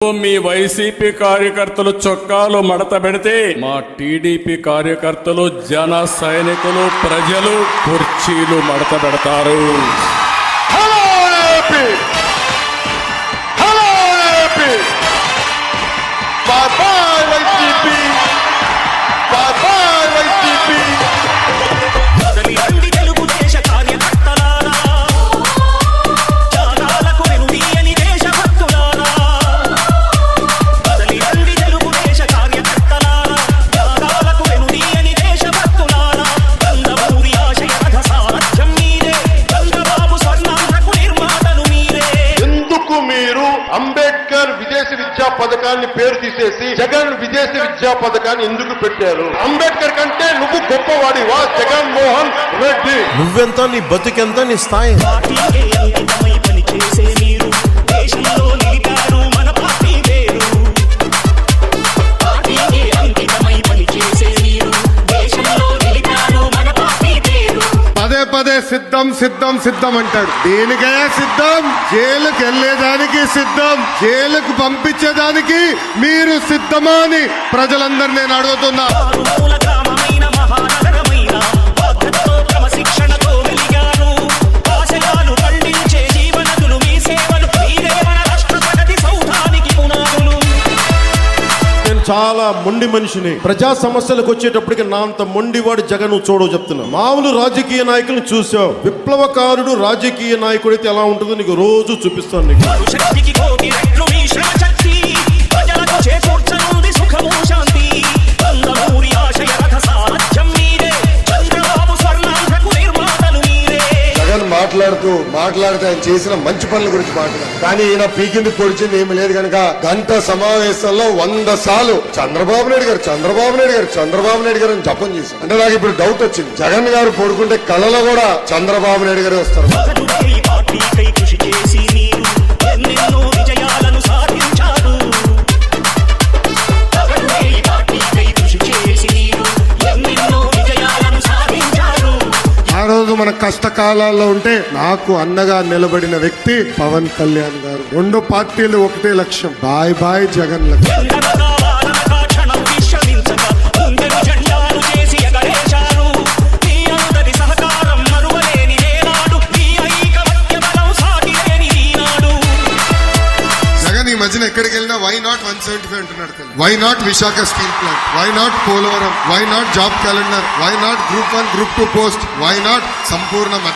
మీ YCP కార్యకర్తలు చొక్కాలు మడత పెడితే మా టీడీపీ కార్యకర్తలు జన సైనికులు ప్రజలు కుర్చీలు మడత పెడతారు. హలో అంబేద్కర్ విదేశీ విద్యా పథకాన్ని పేరు తీసేసి జగన్ విదేశీ విద్యా పథకాన్ని ఎందుకు పెట్టారు? అంబేద్కర్ కంటే నువ్వు గొప్పవాడివా? జగన్ మోహన్ రెడ్డి. నువ్వెంత నీ బతుకెంత నీ స్థాయి? పదే సిద్ధం సిద్ధం సిద్ధం అంటాడు. దేనికయ్యా సిద్ధం? జైలుకి వెళ్ళేదానికి సిద్ధం జైలుకు పంపించేదానికి మీరు సిద్ధమా అని ప్రజలందరూ నేను అడుగుతున్నా. చాలా మొండి మనిషిని. ప్రజా సమస్యలకు వచ్చేటప్పటికి నా అంత మొండివాడు జగన్ చూడవు చెప్తున్నా. మామూలు రాజకీయ నాయకులను చూసావు. విప్లవకారుడు రాజకీయ నాయకుడైతే ఎలా ఉంటుందో నీకు రోజు చూపిస్తాను నీకు. మాట్లాడుతూ మాట్లాడితే ఆయన చేసిన మంచి పనుల గురించి మాట్లాడారు. కానీ ఈయన పీకింది పొడిచింది ఏమి లేదు కనుక గంట సమావేశంలో వంద సార్లు చంద్రబాబు నాయుడు గారు చంద్రబాబు నాయుడు గారు చంద్రబాబు నాయుడు గారు అని జపం చేశారు. అంటే నాకు ఇప్పుడు డౌట్ వచ్చింది. జగన్ గారు పడుకుంటే కళలో కూడా చంద్రబాబు నాయుడు గారే వస్తారు. మన కష్టకాలాల్లో ఉంటే నాకు అన్నగా నిలబడిన వ్యక్తి పవన్ కళ్యాణ్ గారు. రెండు పార్టీలు ఒకటే లక్ష్యం. బాయ్ బాయ్ జగన్ లక్ష్యం. మధ్యన ఎక్కడికి వెళ్ళినా why not one seventy five అంటున్నాడు why not Visakha steel plant why not Polavaram why not job calendar why not group one group two post why not Sampoorna